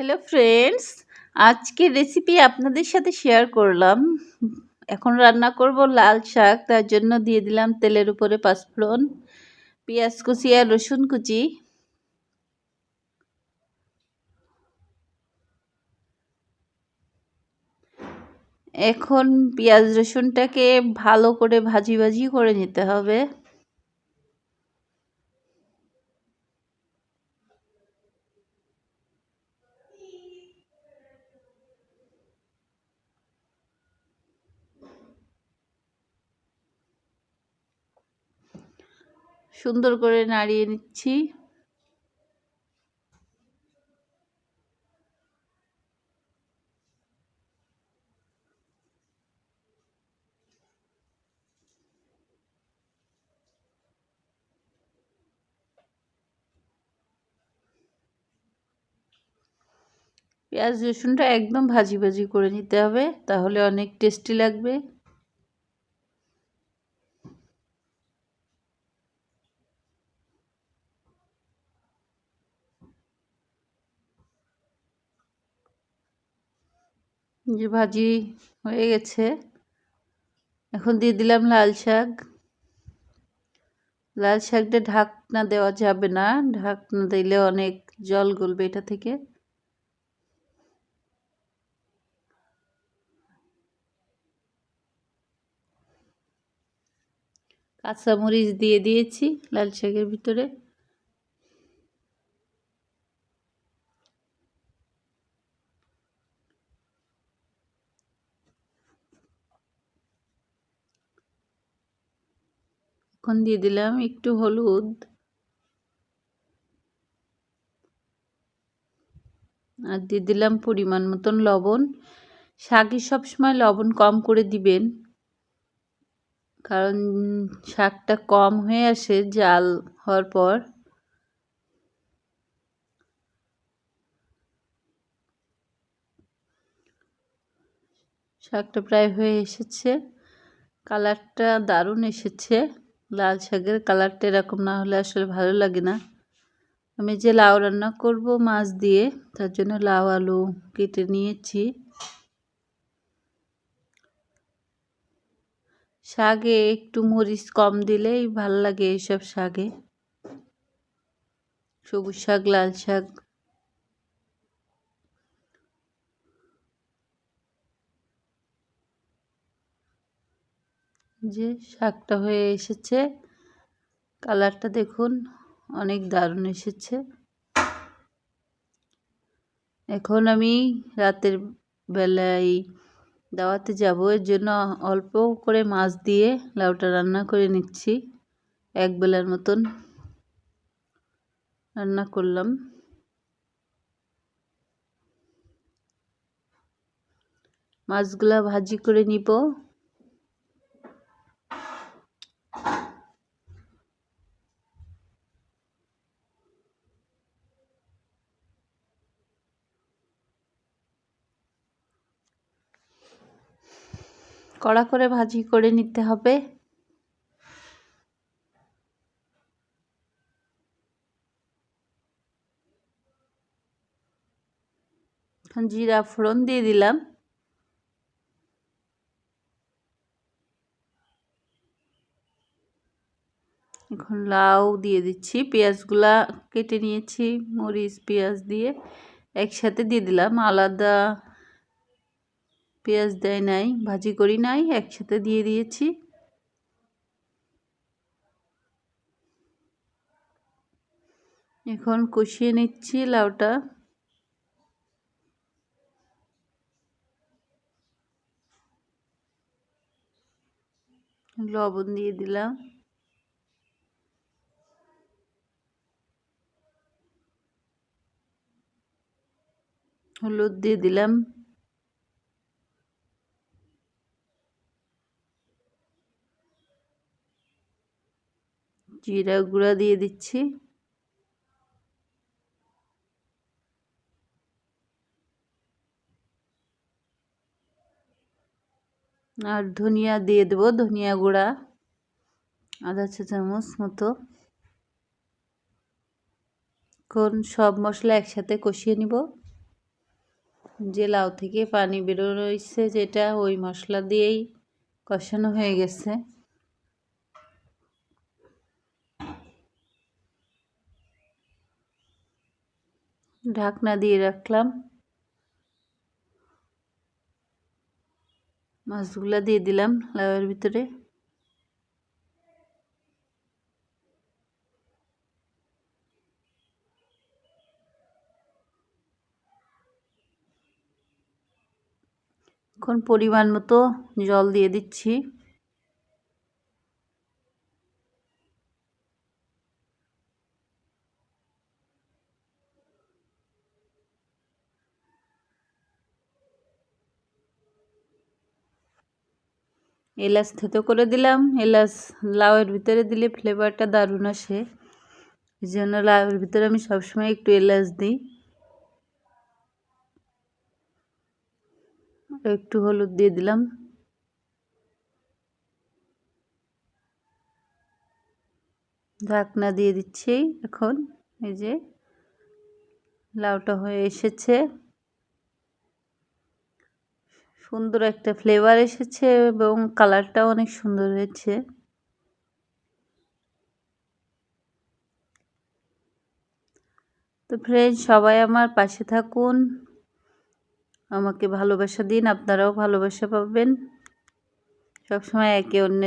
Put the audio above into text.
Hello friends আজকের recipe আপনাদের সাথে শেয়ার করলাম। এখন রান্না করব লাল শাক, তার জন্য দিয়ে দিলাম তেলের উপরে পাঁচফোড়ন, পেঁয়াজ কুচি আর রসুন কুচি। এখন পেঁয়াজ রসুনটাকে ভালো করে ভাজি ভাজি করে নিতে হবে। সুন্দর করে নাড়িয়ে নিচ্ছি। পেঁয়াজ রসুনটা একদম ভাজি ভাজি করে নিতে হবে, তাহলে অনেক টেস্টি লাগবে। যে ভাজি হয়ে গেছে। এখন দিয়ে দিলাম লাল শাক। লাল শাকটা ঢাকনা দেওয়া যাবে না। ঢাকনা দিলে অনেক জল গলবে এটা থেকে। কাঁচামরিচ দিয়ে দিয়েছি লাল শাকের ভিতরে। এখন দিয়ে দিলাম, একটু হলুদ। আর দিয়ে দিলাম পরিমাণ মতন লবণ। শাকে সবসময় লবণ কম করে দিবেন, কারণ শাকটা কম হয়ে আসে জাল হওয়ার পর। শাকটা প্রায় হয়ে এসেছে, কালারটা দারুণ এসেছে। লাল শাকের কালারটা এরকম না হলে আসলে ভালো লাগে না। আমি যে লাউ রান্না করব মাছ দিয়ে, তার জন্য লাউ, আলু কেটে নিয়েছি। শাকে একটু মরিচ কম দিলেই ভালো লাগে এইসব শাকে। সবুজ শাক, লাল শাক যে শাকটা হয়ে এসেছে। কালারটা দেখুন, অনেক দারুণ এসেছে। এখন আমি রাতের বেলায় দাওয়াতে যাব, এর জন্য অল্প করে মাছ দিয়ে লাউটা রান্না করে নিচ্ছি। এক বেলার মতন রান্না করলাম। মাছগুলা ভাজি করে নিব। কড়া করে ভাজি করে নিতে হবে। জিরা ফোড়ন দিয়ে দিলাম। এখন লাউ দিয়ে দিচ্ছি। পেঁয়াজগুলা কেটে নিয়েছি, মরিচ, পেঁয়াজ দিয়ে একসাথে দিয়ে দিলাম। আলাদা পেঁয়াজ দেয় নাই, ভাজি করি নাই, একসাথে দিয়ে দিয়েছি। এখন কষিয়ে নিচ্ছি লাউটা। লবণ দিয়ে দিলাম। হলুদ দিয়ে দিলাম। জিরা গুঁড়া দিয়ে দিচ্ছি। আর ধনিয়া দিয়ে দেবো, ধনিয়া গুঁড়া। আধা চা চামচ মতো। এখন সব মশলা একসাথে কষিয়ে নিব। যে লাউ থেকে পানি বেরো রয়েছে যেটা ওই মশলা দিয়েই কষানো হয়ে গেছে। ঢাকনা দিয়ে রাখলাম। মাছগুলা দিয়ে দিলাম লাউয়ের ভিতরে। এখন পরিমাণ মতো জল দিয়ে দিচ্ছি। এলাচ থেতো করে দিলাম। এলাচ লাউয়ের ভিতরে দিলে ফ্লেভারটা দারুণ আসে। এই জন্য লাউয়ের ভিতরে আমি সবসময় একটু এলাচ দিই। একটু হলুদ দিয়ে দিলাম। ঢাকনা দিয়ে দিচ্ছি এখন। এই যে লাউটা হয়ে এসেছে। সুন্দর একটা ফ্লেভার এসেছে এবং কালারটাও অনেক সুন্দর হয়েছে। তো ফ্রেন্ড সবাই আমার পাশে থাকুন। আমাকে ভালোবাসা দিন, আপনারাও ভালোবাসা পাবেন। সবসময় একে অন্যের